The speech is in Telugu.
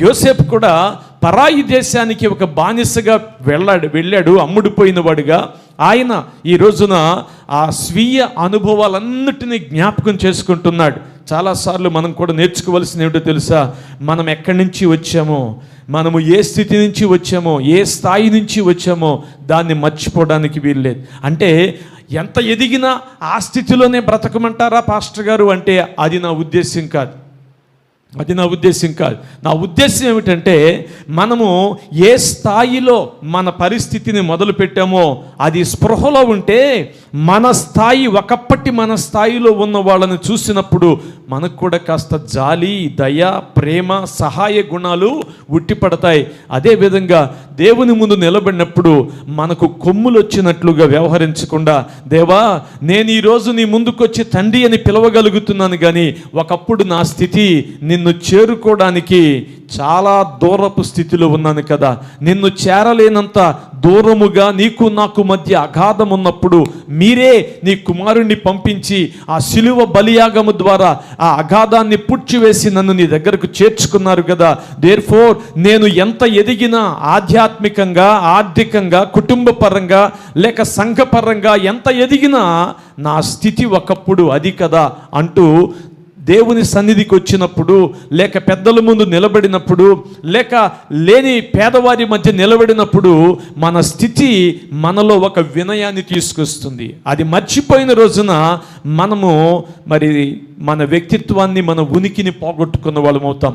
యోసేపు కూడా పరాయి దేశానికి ఒక బానిసగా వెళ్ళాడు వెళ్ళాడు అమ్ముడిపోయిన వాడుగా. ఆయన ఈ రోజున ఆ స్వీయ అనుభవాలన్నిటినీ జ్ఞాపకం చేసుకుంటున్నాడు. చాలాసార్లు మనం కూడా నేర్చుకోవాల్సింది ఏమిటో తెలుసా? మనం ఎక్కడి నుంచి వచ్చామో? మనము ఏ స్థితి నుంచి వచ్చామో? ఏ స్థాయి నుంచి వచ్చామో? దాన్ని మర్చిపోవడానికి వీల్లేదు. అంటే ఎంత ఎదిగినా ఆ స్థితిలోనే బ్రతకమంటారా పాస్టర్ గారు? అంటే అది నా ఉద్దేశం కాదు. అది నా ఉద్దేశం కాదు. నా ఉద్దేశం ఏమిటంటే మనము ఏ స్థాయిలో మన పరిస్థితిని మొదలు పెట్టామో అది స్పృహలో ఉంటే మన స్థాయి ఒకప్పటి మన స్థాయిలో ఉన్న వాళ్ళని చూసినప్పుడు మనకు కూడా కాస్త జాలి దయ ప్రేమ సహాయ గుణాలు ఉట్టిపడతాయి. అదేవిధంగా దేవుని ముందు నిలబడినప్పుడు మనకు కొమ్ములు వచ్చినట్లుగా వ్యవహరించకుండా దేవా నేను ఈరోజు నీ ముందుకొచ్చి తండ్రి అని పిలవగలుగుతున్నాను కానీ ఒకప్పుడు నా స్థితి నిన్ను చేరుకోవడానికి చాలా దూరపు స్థితిలో ఉన్నాను కదా. నిన్ను చేరలేనంత దూరముగా నీకు నాకు మధ్య అగాధం ఉన్నప్పుడు మీరే నీ కుమారుణ్ణి పంపించి ఆ శిలువ బలియాగము ద్వారా ఆ అగాధాన్ని పుడ్చివేసి నన్ను నీ దగ్గరకు చేర్చుకున్నారు కదా. దేర్ ఫోర్ నేను ఎంత ఎదిగినా ఆధ్యాత్మికంగా ఆర్థికంగా కుటుంబ పరంగా లేక సంఘపరంగా ఎంత ఎదిగినా నా స్థితి ఒకప్పుడు అది కదా అంటూ దేవుని సన్నిధికి వచ్చినప్పుడు లేక పెద్దల ముందు నిలబడినప్పుడు లేక లేని పేదవారి మధ్య నిలబడినప్పుడు మన స్థితి మనలో ఒక వినయాన్ని తీసుకొస్తుంది. అది మర్చిపోయిన రోజున మనము మరి మన వ్యక్తిత్వాన్ని మన ఉనికిని పోగొట్టుకున్న వాళ్ళం అవుతాం